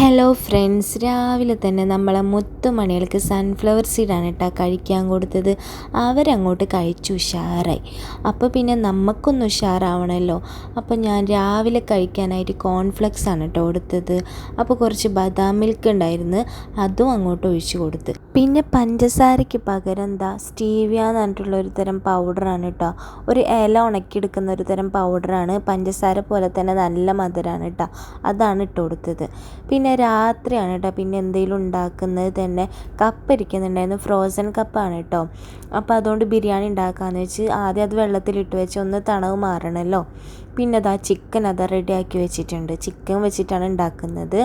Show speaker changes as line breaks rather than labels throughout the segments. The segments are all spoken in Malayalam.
ഹലോ ഫ്രണ്ട്സ് രാവിലെ തന്നെ നമ്മളെ മുത്തുമണികൾക്ക് സൺഫ്ലവർ സീഡാണ് കേട്ടോ കഴിക്കാൻ കൊടുത്തത്. അവരങ്ങോട്ട് കഴിച്ചു ഉഷാറായി. അപ്പോൾ പിന്നെ നമുക്കൊന്ന് ഉഷാറാവണമല്ലോ അപ്പോൾ ഞാൻ രാവിലെ കഴിക്കാനായിട്ട് കോൺഫ്ലെക്സ് ആണ് കേട്ടോ കൊടുത്തത്. അപ്പോൾ കുറച്ച് ബദാം മിൽക്ക് ഉണ്ടായിരുന്നു. അതും അങ്ങോട്ട് ഒഴിച്ചു കൊടുത്ത്. പിന്നെ പഞ്ചസാരയ്ക്ക് പകരം എന്താ സ്റ്റീവിയ എന്ന് പറഞ്ഞിട്ടുള്ള ഒരു തരം പൗഡറാണ് കേട്ടോ ഒരു ഇല ഉണക്കിയെടുക്കുന്ന ഒരു തരം പൗഡറാണ് പഞ്ചസാര പോലെ തന്നെ നല്ല മധുരമാണ് കേട്ടോ അതാണ് ഇട്ട് കൊടുത്തത്. പിന്നെ രാത്രിയാണ് കേട്ടോ. പിന്നെ എന്തെങ്കിലും ഉണ്ടാക്കുന്നത് തന്നെ കപ്പ് ഇരിക്കുന്നുണ്ടായിരുന്നു ഫ്രോസൺ കപ്പാണ് കേട്ടോ. അപ്പോൾ അതുകൊണ്ട് ബിരിയാണി ഉണ്ടാക്കാമെന്ന് വെച്ച് ആദ്യം അത് വെള്ളത്തിലിട്ട് വെച്ച് ഒന്ന് തണവ് മാറണമല്ലോ പിന്നെ അതാ ചിക്കൻ അതാ റെഡിയാക്കി വെച്ചിട്ടുണ്ട്. ചിക്കൻ വെച്ചിട്ടാണ് ഉണ്ടാക്കുന്നത്.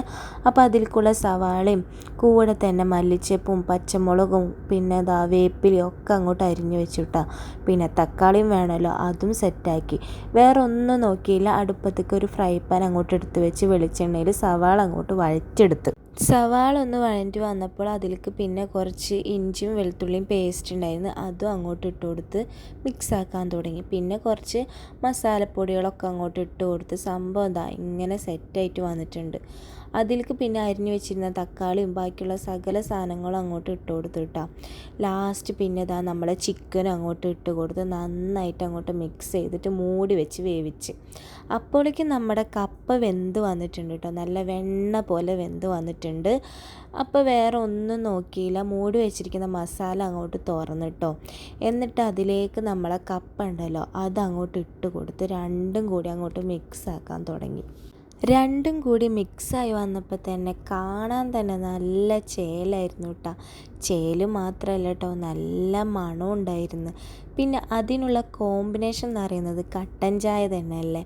അപ്പോൾ അതിൽക്കുള്ള സവാളയും കൂടെ തന്നെ മല്ലിച്ചപ്പും പച്ചമുളകും പിന്നെ അതാ വേപ്പിലയും ഒക്കെ അങ്ങോട്ട് അരിഞ്ഞു വെച്ചിട്ടാ പിന്നെ തക്കാളിയും വേണമല്ലോ അതും സെറ്റാക്കി. വേറെ ഒന്നും നോക്കിയില്ല. അടുപ്പത്തേക്ക് ഒരു ഫ്രൈ പാൻ അങ്ങോട്ട് എടുത്ത് വെച്ച് വെളിച്ചെണ്ണയിൽ സവാള അങ്ങോട്ട് വഴറ്റെടുത്ത് സവാള ഒന്ന് വഴണ്ടി വന്നപ്പോൾ അതിലേക്ക് പിന്നെ കുറച്ച് ഇഞ്ചിയും വെളുത്തുള്ളിയും പേസ്റ്റ് ഉണ്ടായിരുന്നു. അതും അങ്ങോട്ട് ഇട്ട് കൊടുത്ത് മിക്സാക്കാൻ തുടങ്ങി. പിന്നെ കുറച്ച് മസാലപ്പൊടികളൊക്കെ അങ്ങോട്ട് ഇട്ട് കൊടുത്ത് സംഭവം എന്താ ഇങ്ങനെ സെറ്റായിട്ട് വന്നിട്ടുണ്ട്. അതിലേക്ക് പിന്നെ അരിഞ്ഞു വെച്ചിരുന്ന തക്കാളിയും ബാക്കിയുള്ള സകല സാധനങ്ങളും അങ്ങോട്ട് ഇട്ട് കൊടുത്തു കിട്ടാം ലാസ്റ്റ് പിന്നെ ഇതാ നമ്മളെ ചിക്കനും അങ്ങോട്ട് ഇട്ട് കൊടുത്ത് നന്നായിട്ട് അങ്ങോട്ട് മിക്സ് ചെയ്തിട്ട് മൂടി വെച്ച് വേവിച്ച്. അപ്പോഴേക്കും നമ്മുടെ കപ്പ വെന്ത് വന്നിട്ടുണ്ട് കേട്ടോ നല്ല വെണ്ണ പോലെ വെന്ത് വന്നിട്ടുണ്ട്. അപ്പോൾ വേറെ ഒന്നും നോക്കിയില്ല. മൂടി വെച്ചിരിക്കുന്ന മസാല അങ്ങോട്ട് തുറന്നിട്ടോ എന്നിട്ട് അതിലേക്ക് നമ്മളെ കപ്പ ഉണ്ടല്ലോ അത് അങ്ങോട്ട് ഇട്ട് കൊടുത്ത് രണ്ടും കൂടി അങ്ങോട്ട് മിക്സ് ആക്കാൻ തുടങ്ങി. രണ്ടും കൂടി മിക്സായി വന്നപ്പോൾ തന്നെ കാണാൻ തന്നെ നല്ല ചേലായിരുന്നു കേട്ടോ ചേൽ മാത്രമല്ല കേട്ടോ നല്ല മണം ഉണ്ടായിരുന്നു. പിന്നെ അതിനുള്ള കോമ്പിനേഷൻ എന്ന് പറയുന്നത് കട്ടൻ ചായ തന്നെയല്ലേ.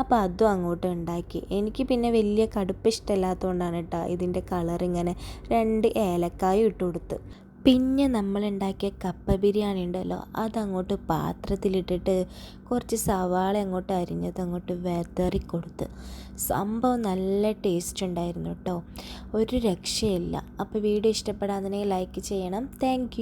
അപ്പോൾ അതും അങ്ങോട്ട് ഉണ്ടാക്കി. എനിക്ക് പിന്നെ വലിയ കടുപ്പ് ഇഷ്ടമില്ലാത്തതുകൊണ്ടാണ് കേട്ടോ ഇതിന്റെ കളർ ഇങ്ങനെ രണ്ട് ഏലക്കായും ഇട്ട് കൊടുത്ത്. പിന്നെ നമ്മൾ ഉണ്ടാക്കിയ കപ്പ ബിരിയാണി ഉണ്ടല്ലോ അതങ്ങോട്ട് പാത്രത്തിലിട്ടിട്ട് കുറച്ച് സവാള അങ്ങോട്ട് അരിഞ്ഞത് അങ്ങോട്ട് വെതറി കൊടുത്ത്. സംഭവം നല്ല ടേസ്റ്റ് ഉണ്ടായിരുന്നു കേട്ടോ ഒരു രക്ഷയില്ല. അപ്പോൾ വീഡിയോ ഇഷ്ടപ്പെടാന്നുണ്ടെങ്കിൽ ലൈക്ക് ചെയ്യണം. താങ്ക്